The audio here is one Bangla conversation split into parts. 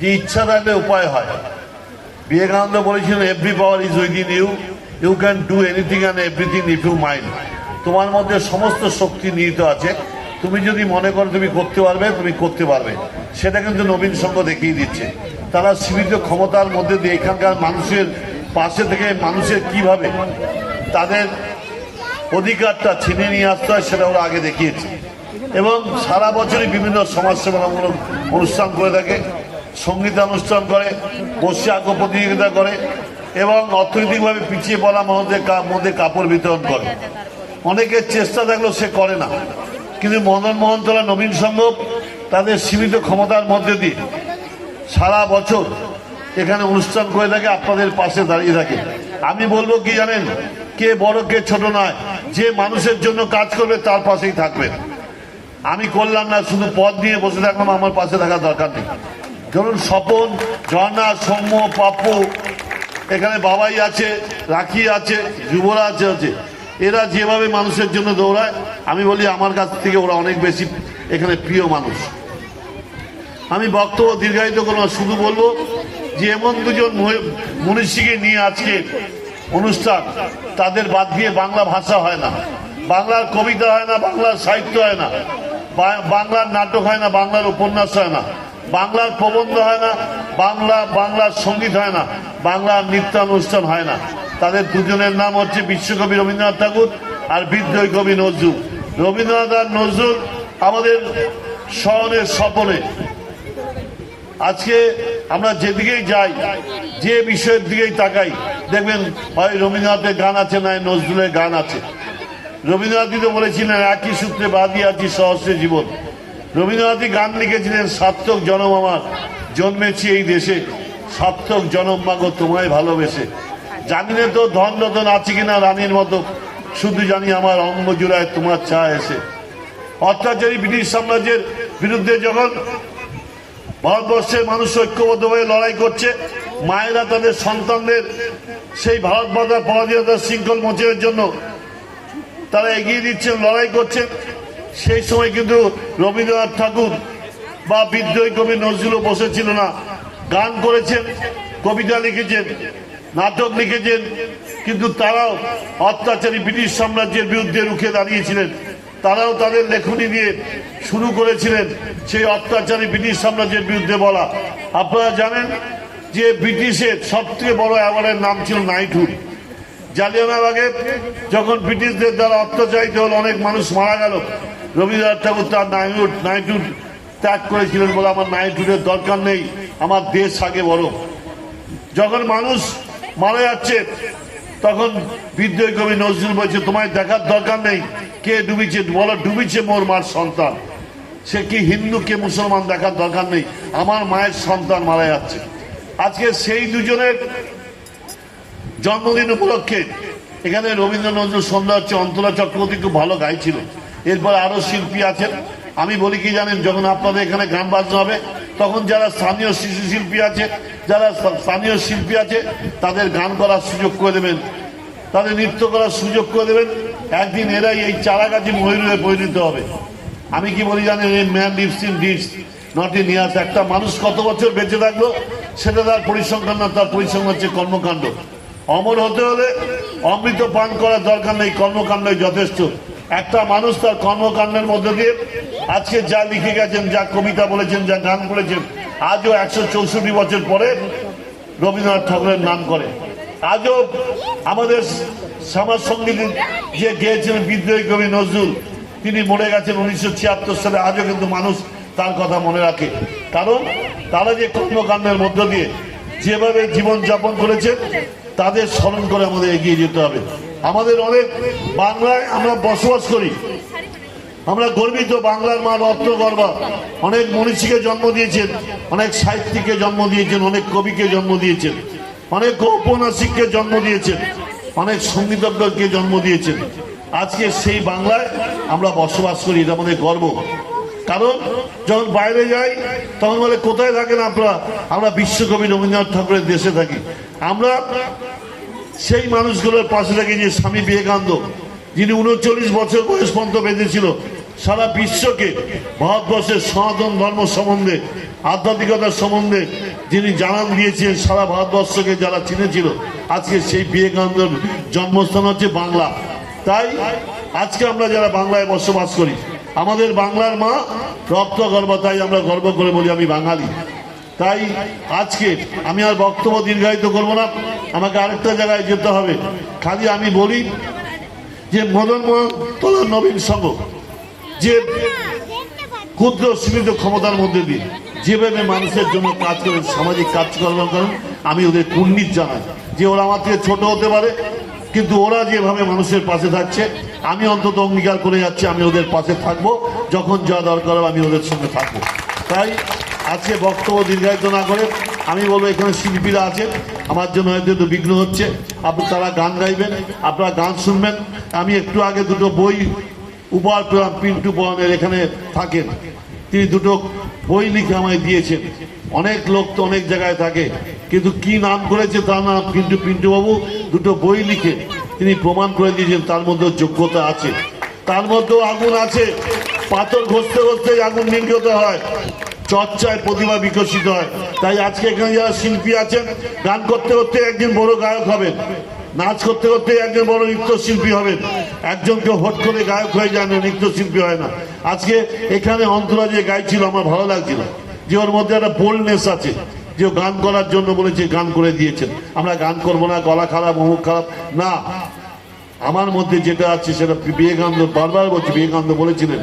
যে ইচ্ছা থাকলে উপায় হয়। বিবেকানন্দ বলেছিলেন every power is within you you can do anything and everything if you mind তোমার মধ্যে সমস্ত শক্তি নিহিত আছে। তুমি যদি মনে করো তুমি করতে পারবে, তুমি করতে পারবে। সেটা কিন্তু নবীন সংঘ দেখিয়ে দিচ্ছে। তারা সীমিত ক্ষমতার মধ্যে দিয়ে এখানকার মানুষের পাশে থেকে মানুষের কীভাবে তাদের অধিকারটা ছিনে নিয়ে আসতে হয়, সেটা ওরা আগে দেখিয়েছে। এবং সারা বছরই বিভিন্ন সমাজসেবামূলক অনুষ্ঠান করে থাকে। সঙ্গীতানুষ্ঠান করে, বসে আঁকো প্রতিযোগিতা করে এবং অর্থনৈতিকভাবে পিছিয়ে পড়া মানুষদের মধ্যে কাপড় বিতরণ করে। অনেকের চেষ্টা থাকলেও সে করে না। কিন্তু মদন মোহনতলা নবীন সংঘ তাদের সীমিত ক্ষমতার মধ্যে দিয়ে সারা বছর এখানে অনুষ্ঠান করে থাকে, আপনাদের পাশে দাঁড়িয়ে থাকে। আমি বলব কি জানেন, কে বড়, কে ছোট নয়, যে মানুষের জন্য কাজ করবে তার পাশেই থাকবেন। আমি করলাম না, শুধু পদ নিয়ে বসে থাকলাম, আমার পাশে থাকার দরকার নেই। ধরুন স্বপন ঝর্ণা সৌম্য পাপ্পু এখানে বাবাই আছে, রাখি আছে, যুবরা আছে আছে। এরা যেভাবে মানুষের জন্য দৌড়ায়, আমি বলি আমার কাছ থেকে ওরা অনেক বেশি এখানে প্রিয় মানুষ। আমি বক্তব্য দীর্ঘায়িত করব শুধু বলব যে এমন দুজন মনীষীকে নিয়ে আজকে অনুষ্ঠান, তাদের বাদ দিয়ে বাংলা ভাষা হয় না। বাংলার কবিতা হয় না, বাংলার সাহিত্য হয় না। বাংলার নাটক হয় না, বাংলার উপন্যাস হয় না। বাংলার প্রবন্ধ হয় না, বাংলা, বাংলার সংগীত হয় না, বাংলার নৃত্যানুষ্ঠান হয় না। তাদের দুজনের নাম হচ্ছে বিশ্বকবি রবীন্দ্রনাথ ঠাকুর আর বিদ্রোহী কবি নজরুল। রবীন্দ্রনাথ আর নজরুল আমাদের শহরের স্বপনে। আজকে আমরা যেদিকেই যাই, যে বিষয়ের দিকেই তাকাই, দেখবেন হয় রবীন্দ্রনাথের গান আছে না নজরুলের গান আছে। রবীন্দ্রনাথই তো বলেছিলেন, একই সূত্রে বাঁধি আছি সহস্রে জীবন। রবীন্দ্রনাথই গান লিখেছিলেন, সার্থক জনম আমার, জন্মেছি এই দেশে। সার্থক জনম মাগো, তোমায় ভালোবেসে। জানি না তো ধন রতন আছে কিনা রানীর মতো, শুধু জানি আমার অঙ্গ জুড়ায় তোমার চা এসে। অত্যাচারী ব্রিটিশ সাম্রাজ্যের বিরুদ্ধে যখন ভারতবর্ষের মানুষ ঐক্যবদ্ধ হয়ে লড়াই করছে, মায়েরা তাদের সন্তানদের সেই ভারত মাতার পরাধীনতার শৃঙ্খল মোচনের জন্য তারা এগিয়ে দিচ্ছেন, লড়াই করছেন। সেই সময় কিন্তু রবীন্দ্রনাথ ঠাকুর বা বিদ্রোহী কবি নজরুলও বসেছিল না। গান করেছেন, কবিতা লিখেছেন, নাটক লিখেছেন, কিন্তু তারাও অত্যাচারী ব্রিটিশ সাম্রাজ্যের বিরুদ্ধে রুখে দাঁড়িয়েছিলেন। তারাও তাদের লেখনী দিয়ে শুরু করেছিলেন সেই অত্যাচারী ব্রিটিশ সাম্রাজ্যের বিরুদ্ধে বলা। আপনারা জানেন যে ব্রিটিশের সবথেকে বড় অ্যাওয়ার্ডের নাম ছিল নাইটহুড। জালিয়ানাবাগে যখন ব্রিটিশদের দ্বারা অত্যাচারিত হল, অনেক মানুষ মারা গেল। রবীন্দ্রনাথ ঠাকুর তার নাইটহুড নাইটহুড ত্যাগ করেছিলেন বলে আমার নাইটহুডের দরকার নেই। আমার দেশ আগে বড়। যখন মানুষ মারা যাচ্ছে, তখন বিদ্রোহী কবি নজরুল বলছে, তোমায় দেখার দরকার নেই। কে ডুবিছে? বলো, ডুবিছে মোর মার সন্তান। সে কি হিন্দু, কে মুসলমান দেখার দরকার নেই। আমার মায়ের সন্তান মারা যাচ্ছে। আজকে সেই দুজনের জন্মদিন উপলক্ষে এখানে রবীন্দ্র নজরুল সন্ধ্যা হচ্ছে অন্তরা চক্রবর্তী খুব ভালো গাইছিল। এরপর আরও শিল্পী আছেন। আমি বলি কি জানেন, যখন আপনাদের এখানে গান বাজনা হবে, তখন যারা স্থানীয় শিশু শিল্পী আছে, যারা স্থানীয় শিল্পী আছে, তাদের গান করার সুযোগ করে দেবেন। তাদের নৃত্য করার সুযোগ করে দেবেন। একদিন এরাই এই চারাগাছি ময়ূরে পরিণত হবে। আমি কি বলি জানেন, এই man lives in this not in years একটা মানুষ কত বছর বেঁচে থাকল, সেটা তার পরিসংখ্যান না, তার পরিসংখ্যান হচ্ছে কর্মকাণ্ড। অমর হতে হলে অমৃত পান করার দরকার নেই, কর্মকাণ্ডই যথেষ্ট। একটা মানুষ তার কর্মকাণ্ডের মধ্যে দিয়ে আজকে যা লিখে গেছেন, যা কবিতা বলেছেন, যা গান করেছেন, আজও একশো চৌষট্টি বছর পরে রবীন্দ্রনাথ ঠাকুরের নাম করে। আজও আমাদের সমাজ সংগীত যে গেয়েছিলেন বিদ্রোহী কবি নজরুল, তিনি মরে গেছেন উনিশশো ছিয়াত্তর সালে, আজও কিন্তু মানুষ তার কথা মনে রাখে। কারণ তারা যে কর্মকাণ্ডের মধ্য দিয়ে যেভাবে জীবন যাপন করেছেন, তাদের স্মরণ করে আমাদের এগিয়ে যেতে হবে। আমাদের অনেক বাংলায় আমরা বসবাস করি। আমরা গর্বিত বাংলার মা রত্ন গর্বা। অনেক মনীষীকে জন্ম দিয়েছেন, অনেক সাহিত্যিককে জন্ম দিয়েছেন, অনেক কবিকে জন্ম দিয়েছেন, অনেক ঔপন্যাসিককে জন্ম দিয়েছেন, অনেক সঙ্গীতজ্ঞকে জন্ম দিয়েছেন। আজকে সেই বাংলায় আমরা বসবাস করি, এটা আমাদের গর্ব। কারণ যখন বাইরে যাই, তখন বলে, কোথায় থাকেন আপনারা? আমরা বিশ্বকবি রবীন্দ্রনাথ ঠাকুরের দেশে থাকি। আমরা সেই মানুষগুলোর পাশে থাকি যে স্বামী বিবেকানন্দ, যিনি উনচল্লিশ বছর বয়স পর্যন্ত বেঁধেছিল, সারা বিশ্বকে ভারতবর্ষের সনাতন ধর্ম সম্বন্ধে, আধ্যাত্মিকতার সম্বন্ধে যিনি জানান দিয়েছিলেন, সারা ভারতবর্ষকে যারা চিনেছিল, আজকে সেই বিবেকানন্দের জন্মস্থান হচ্ছে বাংলা। তাই আজকে আমরা যারা বাংলায় বসবাস করি, আমাদের বাংলার মা রক্ত গর্ব, তাই আমরা গর্ব করে বলি আমি বাঙালি। তাই আজকে আমি আর বক্তব্য দীর্ঘায়িত করব না। আমাকে আরেকটা জায়গায় যেতে হবে। খালি আমি বলি যে মদন তোলার নবীন সংঘ, যে ক্ষুদ্র সীমিত ক্ষমতার মধ্যে দিয়ে যেভাবে মানুষের জন্য কাজ করেন, সামাজিক কাজকর্ম করেন, আমি ওদের কুণ্ডিত জানাই যে ওরা আমার থেকে ছোট হতে পারে, কিন্তু ওরা যেভাবে মানুষের পাশে থাকছে, আমি অন্তত অঙ্গীকার করে যাচ্ছি, আমি ওদের পাশে থাকব, যখন যা দরকার আমি ওদের সঙ্গে থাকব। তাই আজকে বক্তব্য দীর্ঘায়িত না করে আমি বলব এখানে শিল্পীরা আছেন। আমার জন্য হয়তো একটু বিঘ্ন হচ্ছে। আপনি তারা গান গাইবেন, আপনারা গান শুনবেন। আমি একটু আগে দুটো বই উপহার পেলাম, পিন্টু বনের এখানে থাকেন। তিনি দুটো বই লিখে আমায় দিয়েছেন। অনেক লোক তো অনেক জায়গায় থাকে, কিন্তু কি নাম করেছে তার নাম পিন্টু বাবু দুটো বই লিখে তিনি প্রমাণ করে দিয়েছেন, তার মধ্যে যোগ্যতা আছে। তার মধ্যেও আগুন আছে। পাথর ঘষতে ঘষতে আগুন নির্গত হয়। চর্চায় প্রতিভা বিকশিত হয়। তাই আজকে এখানে যারা শিল্পী আছেন গান করতে করতে একদিন বড় গায়ক হবেন। নাচ করতে করতে একজন বড় নৃত্যশিল্পী হবেন। একজনকে হট করে গায়ক হয়ে যান না, নৃত্যশিল্পী হয় না। আজকে এখানে অন্তরা যে গাইছিল আমার ভালো লাগছিল। যে ওর মধ্যে একটা বোল্ডনেস আছে। যে গান করার জন্য বলেছে গান করে দিয়েছেন। আমরা গান করব না গলা খারাপ অমুক খারাপ। না আমার মধ্যে যেটা আছে সেটা বিবেকানন্দ বারবার বলছি বিবেকানন্দ বলেছিলেন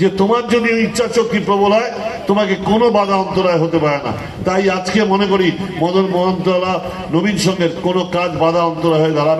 যে তোমার যদি ইচ্ছা শক্তি প্রবল হয়, তোমাকে কোনো বাধা অন্তরায় হতে পারে না তাই আজকে মনে করি, মদন মোহনতলা নবীন সঙ্গের কোনো কাজ বাধা অন্তরায় হয়ে দাঁড়াবে।